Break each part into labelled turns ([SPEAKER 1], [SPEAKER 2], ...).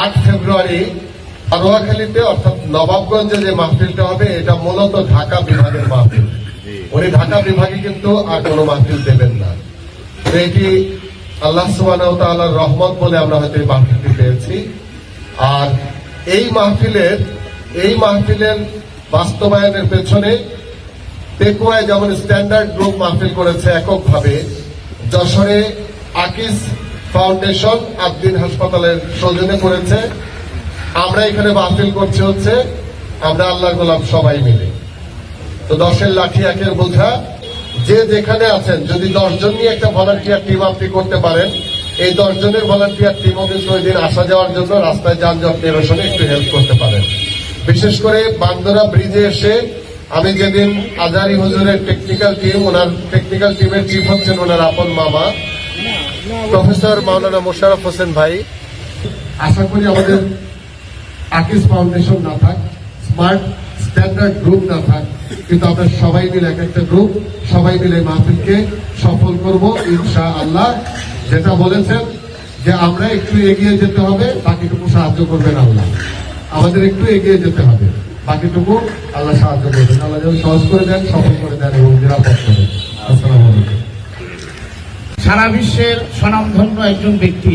[SPEAKER 1] আট ফেব্রুয়ারি আরোয়াখালীতে অর্থাৎ নবাবগঞ্জে যে মাহফিলটা হবে এটা মূলত ঢাকা বিভাগের মাহফিল। উনি ঢাকা বিভাগে কিন্তু আর কোনো মাহফিল দেবেন না। তো এটি আল্লাহ তাআলার রহমত বলে আমরা হয়তো এই মাহফিলটি পেয়েছি। আর এই মাহফিলের এই মাহফিলের বাস্তবায়নের পেছনে পেকুয়ায় যেমন স্ট্যান্ডার্ড গ্রুপ মাহফিল করেছে এককভাবে যশোরে আকিস ফাউন্ডেশন আবদিন হাসপাতালের সৌজন্যে করেছে। আমরা এখানে বাতিল করছি হচ্ছে, আমরা আল্লাহর গোলাম সবাই মিলে। তো দশের লাঠি একের বোঝা। যে যেখানে আছেন, যদি দশজন নিয়ে একটা ভলান্টিয়ার টিম আপনি করতে পারেন, এই দশজনের ভলান্টিয়ার টিমও কিন্তু ওই দিন আসা যাওয়ার জন্য রাস্তায় যানজট নিরসনে একটু হেল্প করতে পারেন। বিশেষ করে বান্দরা ব্রিজে এসে, আমি যেদিন আজারি হুজুরের টেকনিক্যাল টিম ওনার টেকনিক্যাল টিমের চিফ হচ্ছেন, ওনার আপন মামা। প্রফেসর মাওলানা মোশারফ হোসেন ভাই। আশা করি আমাদের আকিস ফাউন্ডেশন না থাক স্মার্ট স্ট্যান্ডার্ড গ্রুপ না থাক, কিন্তু আমরা সবাই মিলে এক একটা গ্রুপ সবাই মিলে মাহফিলকে সফল করব ইনশা আল্লাহ যেটা বলেছেন যে আমরা একটু এগিয়ে যেতে হবে, বাকিটুকু সাহায্য করবেন আল্লাহ। আমাদের একটু এগিয়ে যেতে হবে, বাকিটুকু আল্লাহ সাহায্য করবেন। আল্লাহ যেন সহজ করে দেন, সফল করে দেন এবং নিরাপদ করেন আসসালামু
[SPEAKER 2] সারা বিশ্বের স্বনামধন্য একজন ব্যক্তি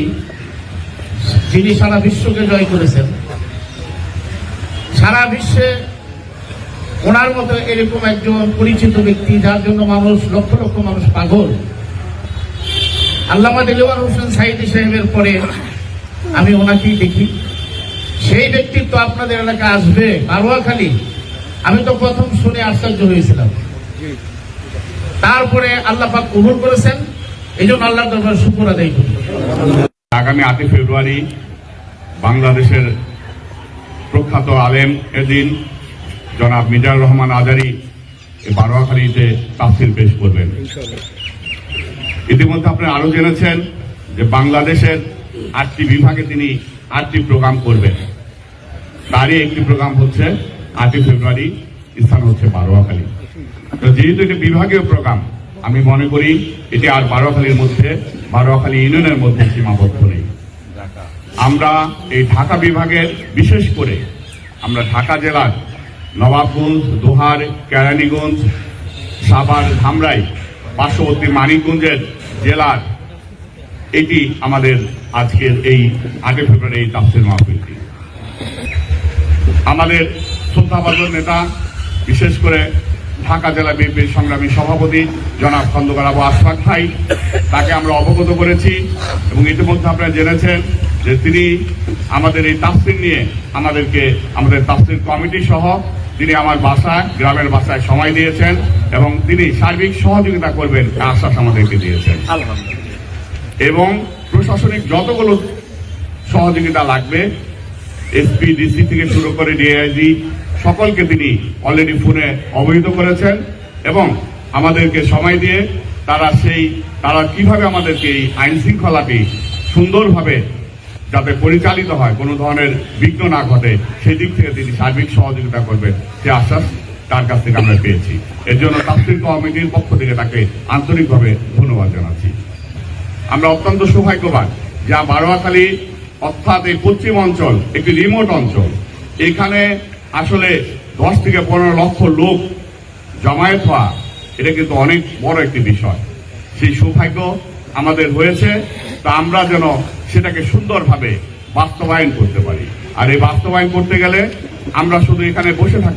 [SPEAKER 2] যিনি সারা বিশ্বকে জয় করেছেন। সারা বিশ্বে ওনার মতো এরকম একজন পরিচিত ব্যক্তি যার জন্য মানুষ লক্ষ লক্ষ মানুষ পাগল। আল্লামা দিলওয়ার হোসেন সাইদি সাহেবের পরে আমি ওনাকেই দেখি। সেই ব্যক্তিত্ব আপনাদের এলাকায় আসবে বারোয়াখালী। আমি তো প্রথম শুনে আশ্চর্য হয়েছিলাম। তারপরে আল্লাহ পাক কবুল করেছেন। এই জন্য আল্লাহ দরবার শুকুর আদায় করি
[SPEAKER 3] আগামী আটই ফেব্রুয়ারি বাংলাদেশের প্রখ্যাত আলেম এদিন জনাব মিজানুর রহমান আজারি বারোয়াখালীতে তাফসিল পেশ করবেন। ইতিমধ্যে আপনারা আরও জেনেছেন যে বাংলাদেশের আটটি বিভাগে তিনি আটটি প্রোগ্রাম করবেন। তারই একটি প্রোগ্রাম হচ্ছে আটই ফেব্রুয়ারি, স্থান হচ্ছে বারোয়াখালী। তো যেহেতু এটি বিভাগীয় প্রোগ্রাম আমি মনে করি এটি আর বারোয়াখালীর মধ্যে বারোয়াখালী ইউনিয়নের মধ্যে সীমাবদ্ধ নেই। আমরা এই ঢাকা বিভাগের, বিশেষ করে আমরা ঢাকা জেলার নবাবগঞ্জ, দোহার, কেরানীগঞ্জ, সাভার, ধামরাই, পার্শ্ববর্তী মানিকগঞ্জের জেলার এটি আমাদের আজকের এই আটই ফেব্রুয়ারি এই তাফসির মাহফিলটি। আমাদের শ্রদ্ধাভাজন নেতা, বিশেষ করে ঢাকা জেলা বিএনপির সংগ্রামী সভাপতি জনাব খন্দকার আবু আশফাক ভাই। তাকে আমরা অবগত করেছি এবং ইতিমধ্যে আপনারা জেনেছেন যে তিনি আমাদের এই তাফসির নিয়ে আমাদেরকে আমাদের তাফসির কমিটি সহ তিনি আমার বাসায় গ্রামের বাসায় সময় দিয়েছেন এবং তিনি সার্বিক সহযোগিতা করবেন তার আশ্বাস আমাদেরকে দিয়েছেন। এবং প্রশাসনিক যতগুলো সহযোগিতা লাগবে এসপি ডিসি থেকে শুরু করে ডিআইজি সকলকে তিনি অলরেডি ফোনে অবহিত করেছেন এবং আমাদেরকে সময় দিয়ে তারা সেই, তারা কীভাবে আমাদেরকে এই আইন শৃঙ্খলাটি সুন্দরভাবে যাতে পরিচালিত হয়, কোনো ধরনের বিঘ্ন না ঘটে, সেই দিক থেকে তিনি সার্বিক সহযোগিতা করবেন। সে আশ্বাস তার কাছ থেকে আমরা পেয়েছি। এর জন্য তাফসির কমিটির পক্ষ থেকে তাকে আন্তরিকভাবে ধন্যবাদ জানাচ্ছি। আমরা অত্যন্ত সৌভাগ্যবান যা বারোয়াখালী অর্থাৎ এই পশ্চিম অঞ্চল, একটি রিমোট অঞ্চল। এখানে আসলে দশ থেকে পনেরো লক্ষ লোক জমায়েত হওয়া, এটা কিন্তু অনেক বড় একটি বিষয়। সেই সৌভাগ্য আমাদের হয়েছে, তা আমরা যেন সেটাকে সুন্দরভাবে বাস্তবায়ন করতে পারি। আর এই বাস্তবায়ন করতে গেলে আমরা শুধু এখানে বসে থাকলে